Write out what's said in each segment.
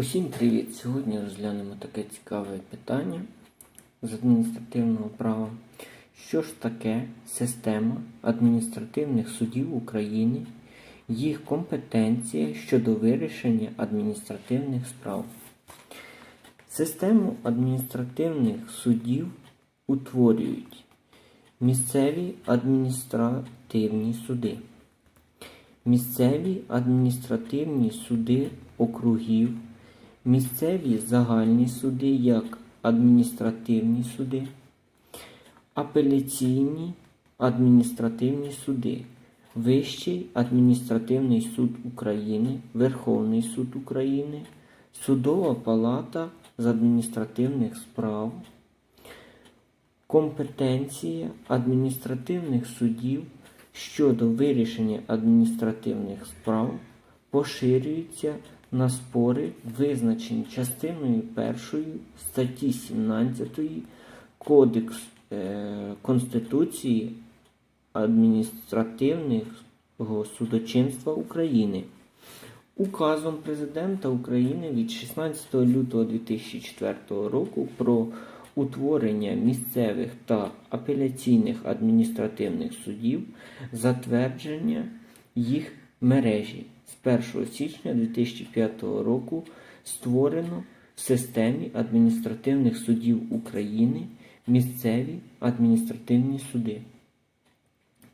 Усім привіт! Сьогодні розглянемо таке цікаве питання з адміністративного права. Що ж таке система адміністративних судів України, їх компетенція щодо вирішення адміністративних справ? Систему адміністративних судів утворюють місцеві адміністративні суди. Місцеві адміністративні суди округів, місцеві загальні суди як адміністративні суди, апеляційні адміністративні суди, Вищий адміністративний суд України, Верховний суд України, Судова палата з адміністративних справ, Компетенція адміністративних судів щодо вирішення адміністративних справ поширюється на спори, визначені частиною 1 статті 17 Кодекс е, Конституції адміністративного судочинства України. Указом Президента України від 16 лютого 2004 року про утворення місцевих та апеляційних адміністративних судів, затвердження їх мережі з 1 січня 2005 року створено в системі адміністративних судів України місцеві адміністративні суди.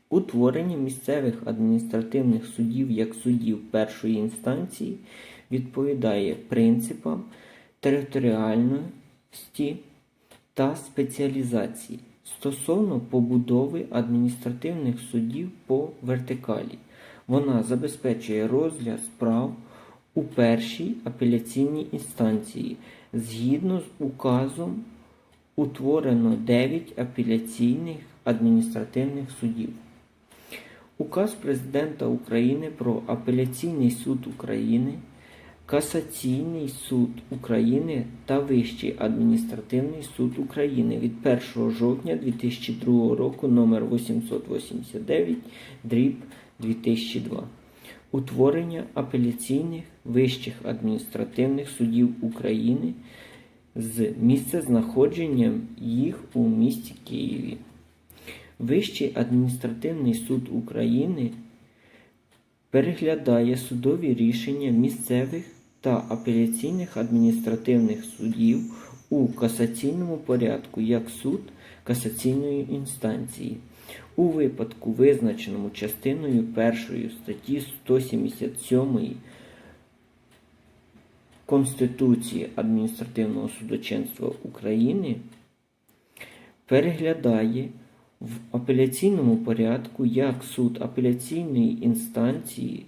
Утворення місцевих адміністративних судів як судів першої інстанції відповідає принципам територіальності та спеціалізації стосовно побудови адміністративних судів по вертикалі. Вона забезпечує розгляд справ у першій апеляційній інстанції. Згідно з указом утворено 9 апеляційних адміністративних судів. Указ Президента України про апеляційний суд України, Касаційний суд України та Вищий адміністративний суд України від 1 жовтня 2002 року номер 889 дріб 2002. Утворення апеляційних вищих адміністративних судів України з місцезнаходженням їх у місті Києві. Вищий адміністративний суд України переглядає судові рішення місцевих та апеляційних адміністративних судів у касаційному порядку як суд касаційної інстанції. У випадку, визначеному частиною 1 статті 177 Конституції адміністративного судочинства України переглядає в апеляційному порядку як суд апеляційної інстанції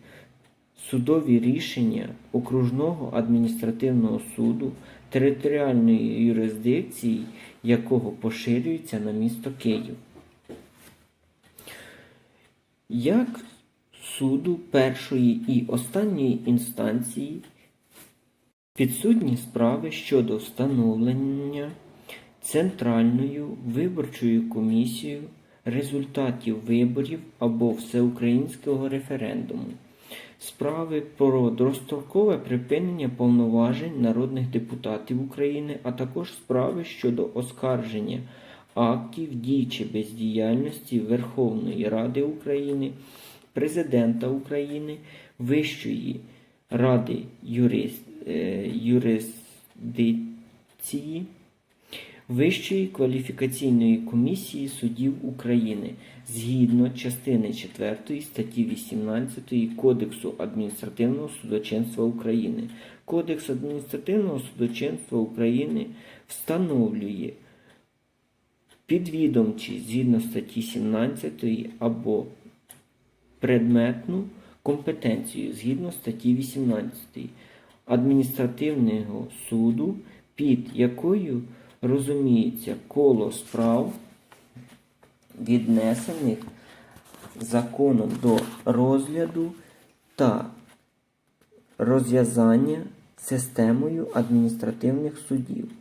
судові рішення окружного адміністративного суду територіальної юрисдикції, якого поширюється на місто Київ. Як суду першої і останньої інстанції підсудні справи щодо встановлення Центральною виборчою комісією результатів виборів або всеукраїнського референдуму, справи про дострокове припинення повноважень народних депутатів України, а також справи щодо оскарження актів дій чи бездіяльності Верховної Ради України, Президента України, Вищої ради юрис, е, юрисдикції. Вищої кваліфікаційної комісії суддів України згідно частини 4 статті 18 Кодексу адміністративного судочинства України. Кодекс адміністративного судочинства України встановлює підвідомчі згідно статті 17 або предметну компетенцію згідно статті 18 адміністративного суду, під якою розуміється коло справ, віднесених законом до розгляду та розв'язання системою адміністративних судів.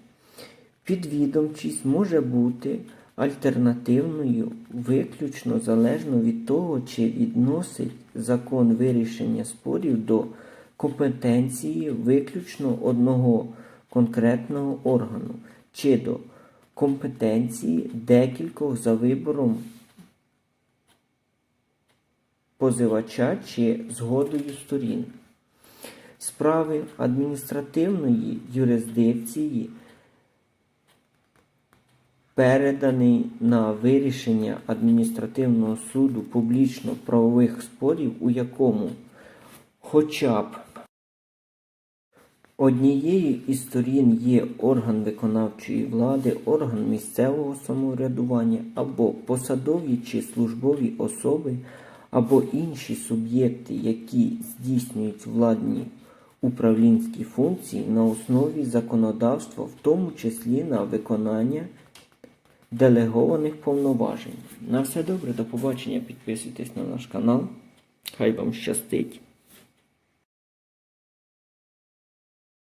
Підвідомчість може бути альтернативною виключно залежно від того, чи відносить закон вирішення спорів до компетенції виключно одного конкретного органу чи до компетенції декількох за вибором позивача чи згодою сторін. Справи адміністративної юрисдикції переданий на вирішення адміністративного суду публічно-правових спорів, у якому хоча б однією із сторін є орган виконавчої влади, орган місцевого самоврядування або посадові чи службові особи, або інші суб'єкти, які здійснюють владні управлінські функції на основі законодавства, в тому числі на виконання делегованих повноважень. На все добре, до побачення. Підписуйтесь на наш канал. Хай вам щастить.